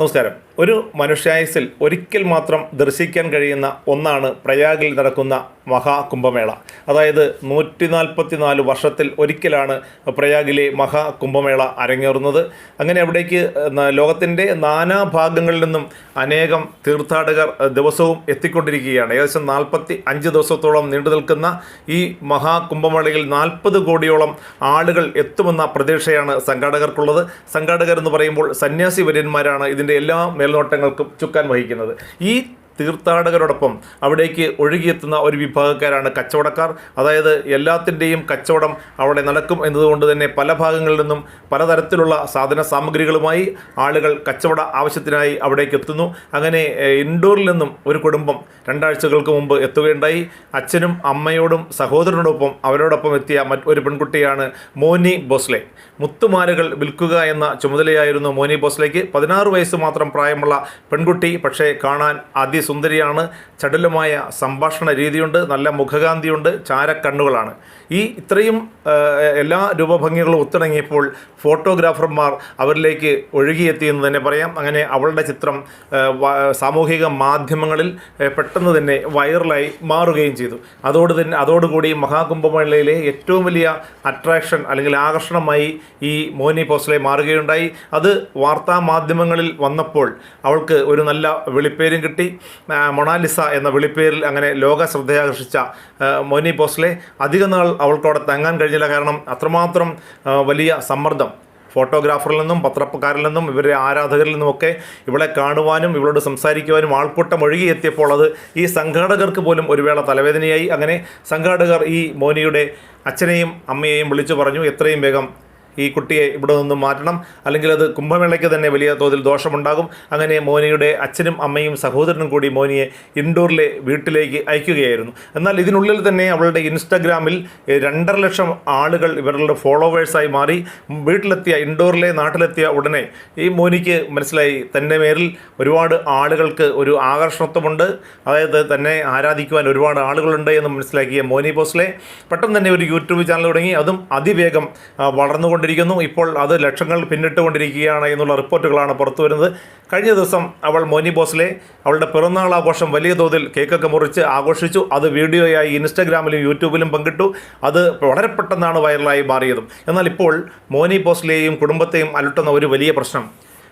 നമസ്കാരം. ഒരു മനുഷ്യായുസിൽ ഒരിക്കൽ മാത്രം ദർശിക്കാൻ കഴിയുന്ന ഒന്നാണ് പ്രയാഗിൽ നടക്കുന്ന മഹാകുംഭമേള. അതായത് നൂറ്റി നാൽപ്പത്തി നാല് വർഷത്തിൽ ഒരിക്കലാണ് പ്രയാഗിലെ മഹാകുംഭമേള അരങ്ങേറുന്നത്. അങ്ങനെ അവിടേക്ക് ലോകത്തിന്റെ നാനാഭാഗങ്ങളിൽ നിന്നും അനേകം തീർത്ഥാടകർ ദിവസവും എത്തിക്കൊണ്ടിരിക്കുകയാണ്. ഏകദേശം നാൽപ്പത്തി അഞ്ച് ദിവസത്തോളം നീണ്ടു നിൽക്കുന്ന ഈ മഹാകുംഭമേളയിൽ നാൽപ്പത് കോടിയോളം ആളുകൾ എത്തുമെന്ന പ്രതീക്ഷയാണ് സംഘാടകർക്കുള്ളത്. സംഘാടകർ എന്ന് പറയുമ്പോൾ സന്യാസി വര്യന്മാരാണ് ഇതിന്റെ എല്ലാ മേൽനോട്ടങ്ങൾക്കും ചുക്കാൻ വഹിക്കുന്നത്. ഈ തീർത്ഥാടകരോടൊപ്പം അവിടേക്ക് ഒഴുകിയെത്തുന്ന ഒരു വിഭാഗക്കാരാണ് കച്ചവടക്കാർ. അതായത് എല്ലാത്തിന്റെയും കച്ചവടം അവിടെ നടക്കും എന്നതുകൊണ്ട് തന്നെ പല ഭാഗങ്ങളിൽ നിന്നും പലതരത്തിലുള്ള സാധന സാമഗ്രികളുമായി ആളുകൾ കച്ചവട ആവശ്യത്തിനായി അവിടേക്ക് എത്തുന്നു. അങ്ങനെ ഇൻഡോറിൽ നിന്നും ഒരു കുടുംബം രണ്ടാഴ്ചകൾക്ക് മുമ്പ് എത്തുകയുണ്ടായി. അച്ഛനും അമ്മയോടും സഹോദരനോടൊപ്പം അവരോടൊപ്പം എത്തിയ മറ്റൊരു പെൺകുട്ടിയാണ് മോനി ബോസ്ലെ. മുത്തുമാലകൾ വിൽക്കുക എന്ന ചുമതലയായിരുന്നു മോനി ബോസ്ലേക്ക്. പതിനാറ് വയസ്സ് മാത്രം പ്രായമുള്ള പെൺകുട്ടി പക്ഷേ കാണാൻ അതിസുന്ദരിയാണ് ചടുലമായ സംഭാഷണ രീതിയുണ്ട്. നല്ല മുഖകാന്തിയുണ്ട്. ചാരക്കണ്ണുകളാണ്. ഈ ഇത്രയും എല്ലാ രൂപഭംഗികളും ഒത്തിണങ്ങിയപ്പോൾ ഫോട്ടോഗ്രാഫർമാർ അവരിലേക്ക് ഒഴുകിയെത്തിയെന്ന് തന്നെ പറയാം. അങ്ങനെ അവളുടെ ചിത്രം സാമൂഹിക മാധ്യമങ്ങളിൽ പെട്ടെന്ന് തന്നെ വൈറലായി മാറുകയും ചെയ്തു. അതോട് തന്നെ അതോടുകൂടി മഹാകുംഭമേളയിലെ ഏറ്റവും വലിയ അട്രാക്ഷൻ അല്ലെങ്കിൽ ആകർഷണമായി ഈ മോനി പോസ്ലെ മാറുകയുണ്ടായി. അത് വാർത്താ മാധ്യമങ്ങളിൽ വന്നപ്പോൾ അവൾക്ക് ഒരു നല്ല വിളിപ്പേരും കിട്ടി. മൊണാലിസ എന്ന വിളിപ്പേരിൽ അങ്ങനെ ലോക ശ്രദ്ധയാകർഷിച്ച മോനി ബോസ്ലെ അധിക നാൾ അവൾക്കവിടെ തങ്ങാൻ കഴിഞ്ഞില്ല. കാരണം അത്രമാത്രം വലിയ സമ്മർദ്ദം. ഫോട്ടോഗ്രാഫറിൽ നിന്നും പത്രക്കാരിൽ നിന്നും ഇവരുടെ ആരാധകരിൽ നിന്നുമൊക്കെ ഇവളെ കാണുവാനും ഇവളോട് സംസാരിക്കുവാനും ആൾക്കൂട്ടം ഒഴുകിയെത്തിയപ്പോൾ അത് ഈ സംഘാടകർക്ക് പോലും ഒരു വേള തലവേദനയായി. അങ്ങനെ സംഘാടകർ ഈ മോനിയുടെ അച്ഛനെയും അമ്മയെയും വിളിച്ചു പറഞ്ഞു എത്രയും വേഗം ഈ കുട്ടിയെ ഇവിടെ നിന്നും മാറ്റണം. അല്ലെങ്കിൽ അത് കുംഭമേളയ്ക്ക് തന്നെ വലിയ തോതിൽ ദോഷമുണ്ടാകും. അങ്ങനെ മോനിയുടെ അച്ഛനും അമ്മയും സഹോദരനും കൂടി മോനിയെ ഇൻഡോറിലെ വീട്ടിലേക്ക് അയക്കുകയായിരുന്നു. എന്നാൽ ഇതിനുള്ളിൽ തന്നെ അവളുടെ ഇൻസ്റ്റാഗ്രാമിൽ രണ്ടര ലക്ഷം ആളുകൾ ഇവരുടെ ഫോളോവേഴ്സായി മാറി. വീട്ടിലെത്തിയ ഇൻഡോറിലെ നാട്ടിലെത്തിയ ഉടനെ ഈ മോനിക്ക് മനസ്സിലായി. തന്റെ മേലിൽ ഒരുപാട് ആളുകൾക്ക് ഒരു ആകർഷണത്വമുണ്ട്. അതായത് തന്നെ ആരാധിക്കുവാൻ ഒരുപാട് ആളുകളുണ്ട് എന്ന് മനസ്സിലാക്കിയ മോനി ബോസ്ലെ പെട്ടെന്ന് തന്നെ ഒരു യൂട്യൂബ് ചാനൽ തുടങ്ങി. അതും അതിവേഗം ആ, വളർന്നുകൊണ്ടിരിക്കുന്നു ഇപ്പോൾ അത് ലക്ഷങ്ങൾ പിന്നിട്ടുകൊണ്ടിരിക്കുകയാണ് എന്നുള്ള റിപ്പോർട്ടുകളാണ് പുറത്തു വരുന്നത് കഴിഞ്ഞ ദിവസം അവൾ മോനി ബോസ്ലെ അവളുടെ പിറന്നാൾ ആഘോഷം വലിയ തോതിൽ കേക്കൊക്കെ മുറിച്ച് ആഘോഷിച്ചു. അത് വീഡിയോയായി ഇൻസ്റ്റഗ്രാമിലും യൂട്യൂബിലും പങ്കിട്ടു. അത് വളരെ പെട്ടെന്നാണ് വൈറലായി മാറിയതും. എന്നാൽ ഇപ്പോൾ മോനി ബോസ്ലെയും കുടുംബത്തെയും അലട്ടുന്ന ഒരു വലിയ പ്രശ്നം.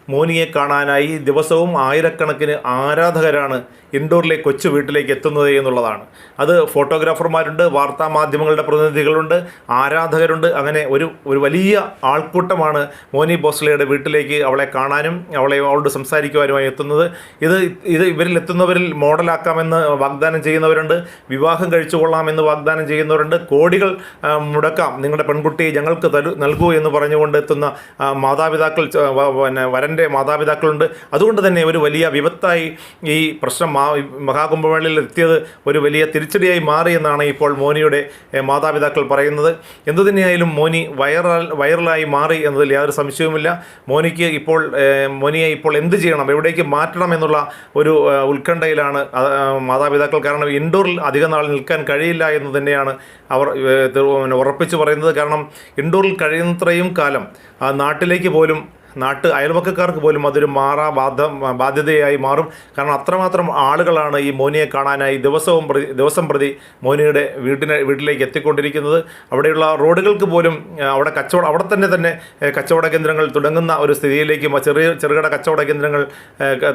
മോനിയെ കാണാനായി ദിവസവും ആയിരക്കണക്കിന് ആരാധകരാണ് ഇൻഡോറിലെ കൊച്ചു വീട്ടിലേക്ക് എത്തുന്നത് എന്നുള്ളതാണ്. അത് ഫോട്ടോഗ്രാഫർമാരുണ്ട് വാർത്താ മാധ്യമങ്ങളുടെ പ്രതിനിധികളുണ്ട് ആരാധകരുണ്ട്. അങ്ങനെ ഒരു ഒരു വലിയ ആൾക്കൂട്ടമാണ് മോനി ബോസ്ലയുടെ വീട്ടിലേക്ക് അവളെ കാണാനും അവളെ അവളോട് സംസാരിക്കുവാനുമായി എത്തുന്നത്. ഇത് ഇത് ഇവരിൽ എത്തുന്നവരിൽ മോഡലാക്കാമെന്ന് വാഗ്ദാനം ചെയ്യുന്നവരുണ്ട് വിവാഹം കഴിച്ചു കൊള്ളാമെന്ന് വാഗ്ദാനം ചെയ്യുന്നവരുണ്ട്. കോടികൾ മുടക്കാം. നിങ്ങളുടെ പെൺകുട്ടിയെ ഞങ്ങൾക്ക് തരു നൽകൂ എന്ന് പറഞ്ഞുകൊണ്ട് എത്തുന്ന മാതാപിതാക്കൾ പിന്നെ വ- വരന്റെ മാതാപിതാക്കളുണ്ട്. അതുകൊണ്ട് തന്നെ ഒരു വലിയ വിപത്തായി ഈ പ്രശ്നം മാ മഹാകുംഭമേളയിൽ എത്തിയത് ഒരു വലിയ തിരിച്ചടിയായി മാറി എന്നാണ് ഇപ്പോൾ മോനിയുടെ മാതാപിതാക്കൾ പറയുന്നത്. എന്തു തന്നെയായാലും മോനി വൈറൽ വൈറലായി മാറി എന്നതിൽ യാതൊരു സംശയവുമില്ല. മോനിക്ക് ഇപ്പോൾ മോനിയെ ഇപ്പോൾ എന്ത് ചെയ്യണം എവിടേക്ക് മാറ്റണം എന്നുള്ള ഒരു ഉത്കണ്ഠയിലാണ് മാതാപിതാക്കൾ. കാരണം ഇൻഡോറിൽ അധിക നാൾ നിൽക്കാൻ കഴിയില്ല എന്ന് തന്നെയാണ് അവർ ഉറപ്പിച്ച് പറയുന്നത്. കാരണം ഇൻഡോറിൽ കഴിയുന്നത്രയും കാലം നാട്ടിലേക്ക് പോലും നാട്ട് അയൽവക്കക്കാർക്ക് പോലും അതൊരു മാറാ ബാധ ബാധ്യതയായി മാറും. കാരണം അത്രമാത്രം ആളുകളാണ് ഈ മോനിയെ കാണാനായി ദിവസവും പ്രതി ദിവസം പ്രതി മോനിയുടെ വീട്ടിന് വീട്ടിലേക്ക് എത്തിക്കൊണ്ടിരിക്കുന്നത്. അവിടെയുള്ള റോഡുകൾക്ക് പോലും അവിടെ കച്ചവടം അവിടെ തന്നെ തന്നെ കച്ചവട കേന്ദ്രങ്ങൾ തുടങ്ങുന്ന ഒരു സ്ഥിതിയിലേക്ക് ചെറിയ ചെറുകിട കച്ചവട കേന്ദ്രങ്ങൾ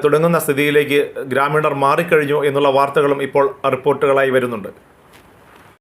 തുടങ്ങുന്ന സ്ഥിതിയിലേക്ക് ഗ്രാമീണർ മാറിക്കഴിഞ്ഞു എന്നുള്ള വാർത്തകളും ഇപ്പോൾ റിപ്പോർട്ടുകളായി വരുന്നുണ്ട്.